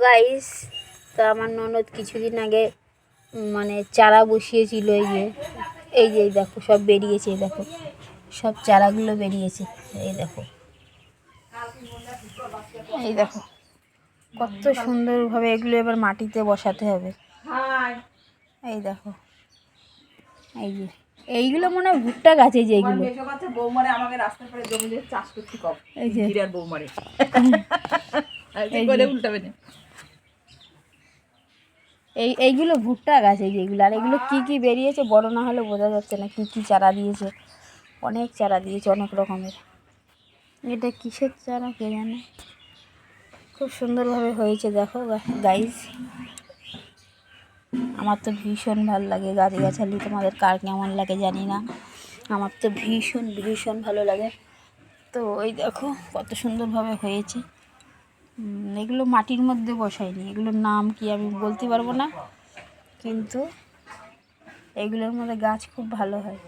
Guys তো আমার ননদ কিছুদিন আগে মানে চারা বসিয়েছিল এই যে এই যে দেখো সব বেরিয়েছে দেখো সব চারাগুলো বেরিয়েছে এই দেখো এই দেখো কত সুন্দরভাবে এগুলো এবার মাটিতে বসাতে হবে এই দেখো এই যে এইগুলো মনে হয় ভুট্টা গাছ এই যে এইগুলো এই, এইগুলো ভুট্টা গাছ, এই যেগুলো। আর এগুলো কী কী বেরিয়েছে বড় না হলে বোঝা যাচ্ছে না কী কী চারা দিয়েছে। অনেক চারা দিয়েছে, অনেক রকমের। এটা কিসের চারা কে জানে? খুব সুন্দরভাবে হয়েছে, দেখো গাইজ আমার তো ভীষণ ভালো লাগে গাছ গাছালি তোমাদের কার কেমন লাগে জানি না। আমার তো ভীষণ ভীষণ ভালো লাগে। তো ওই দেখো, কত সুন্দরভাবে হয়েছে। এগুলো মাটির মধ্যে বসায়নি এগুলোর নাম কি আমি বলতে পারব না। কিন্তু এগুলোর মধ্যে গাছ খুব ভালো হয়।